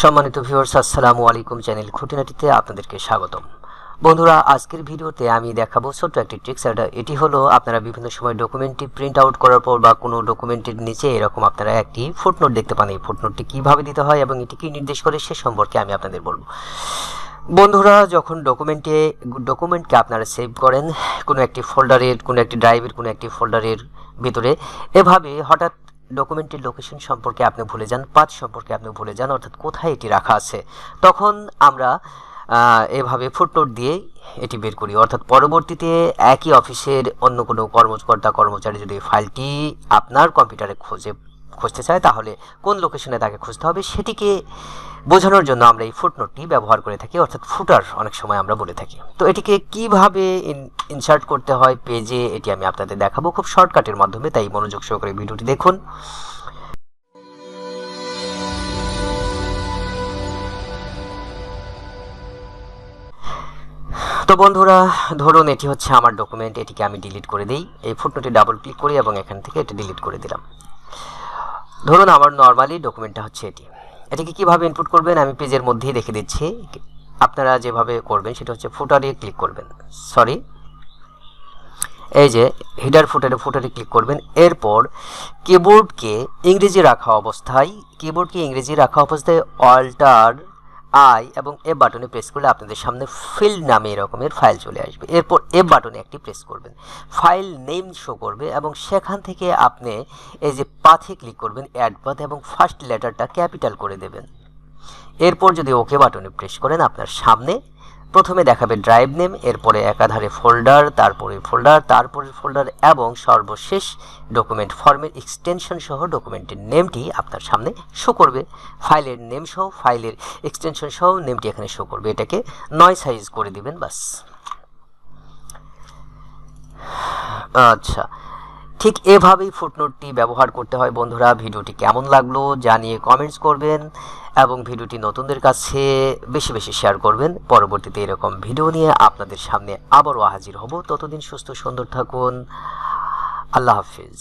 সম্মানিত ভিউয়ার্স আসসালামু আলাইকুম চ্যানেল খুঁটিনাটিতে আপনাদেরকে স্বাগতম। বন্ধুরা, আজকের ভিডিওতে আমি দেখাবো ছোট্ট একটি ট্রিক্স এটা এটি হলো আপনারা বিভিন্ন সময় ডকুমেন্টটি প্রিন্ট আউট করার পর বা কোনো ডকুমেন্টের নিচে এরকম আপনারা একটি ফুটনোট দেখতে পান। এই ফুটনোটটি কীভাবে দিতে হয় এবং এটি কী নির্দেশ করে সে সম্পর্কে আমি আপনাদের বলব। বন্ধুরা, যখন ডকুমেন্টে ডকুমেন্টকে আপনারা সেভ করেন, কোনো একটি ফোল্ডারের কোনো একটি ড্রাইভের কোনো একটি ফোল্ডারের ভিতরে, এভাবে হঠাৎ ডকুমেন্টের লোকেশন সম্পর্কে আপনি ভুলে যান পাঁচ সম্পর্কে আপনি ভুলে যান, অর্থাৎ কোথায় এটি রাখা আছে। তখন আমরা এভাবে ফুটনোট দিয়ে এটি বের করি। অর্থাৎ পরবর্তীতে একই অফিসের অন্য কোনো কর্মকর্তা কর্মচারী যদি ফাইলটি আপনার কম্পিউটারে খোঁজে খুঁজতে চায়, তাহলে কোন লোকেশনে তাকে খুঁজতে হবে সেটিকে বোঝানোর জন্য আমরা এই ফুটনোটটি ব্যবহার করে থাকি, অর্থাৎ ফুটার অনেক সময় আমরা বলে থাকি। তো এটিকে কীভাবে ইনসার্ট করতে হয় পেজে এটি আমি আপনাদের দেখাবো খুব শর্টকাটের মাধ্যমে, তাই মনোযোগ সহকারে ভিডিওটি দেখুন। তো বন্ধুরা, ধরুন এটি হচ্ছে আমার ডকুমেন্ট এটিকে আমি ডিলিট করে দিই, এই ফুটনোটে ডাবল ক্লিক করি এবং এখান থেকে এটি ডিলিট করে দিলাম। ধরুন আমার নর্মালি ডকুমেন্টটা হচ্ছে এটি। এটাকে কীভাবে ইনপুট করবেন আমি পেজের মধ্যেই দেখে দিচ্ছি। আপনারা যেভাবে করবেন সেটা হচ্ছে ফুটারে ক্লিক করবেন। সরি এই যে হিডার ফুটারে ফুটারে ক্লিক করবেন। এরপর কিবোর্ডকে ইংরেজি রাখা অবস্থায় কিবোর্ডকে ইংরেজি রাখা অবস্থায় অল্টার আই এবং এ বাটনে প্রেস করলে আপনাদের সামনে ফিল্ড নামে এরকমের ফাইল চলে আসবে। এরপর এ বাটনে একটি প্রেস করবেন। ফাইল নেম শো করবে এবং সেখান থেকে আপনি এই যে পাথে ক্লিক করবেন অ্যাড পাথ এবং ফার্স্ট লেটারটা ক্যাপিটাল করে দেবেন। এরপর যদি ওকে বাটনে প্রেস করেন, আপনার সামনে প্রথমে দেখাবে ড্রাইভ নেম, এরপরে একাধারে ফোল্ডার, তারপরে ফোল্ডার তারপরে ফোল্ডার এবং সর্বশেষ ডকুমেন্ট ফর্মের এক্সটেনশন সহ ডকুমেন্টের নেমটি আপনার সামনে শো করবে। ফাইলের নেম সহ, ফাইলের এক্সটেনশন সহ নেমটি এখানে শো করবে। এটাকে নয় সাইজ করে দিবেন, বাস। আচ্ছা। ঠিক এভাবেই ফুটনোটটি ব্যবহার করতে হয় বন্ধুরা। ভিডিওটি কেমন লাগল জানিয়ে কমেন্টস করবেন এবং ভিডিওটি নতুনদের কাছে বেশি বেশি শেয়ার করবেন। পরবর্তীতে এরকম ভিডিও নিয়ে আপনাদের সামনে আবারও হাজির হব। ততদিন সুস্থ সুন্দর থাকুন। আল্লাহ হাফিজ।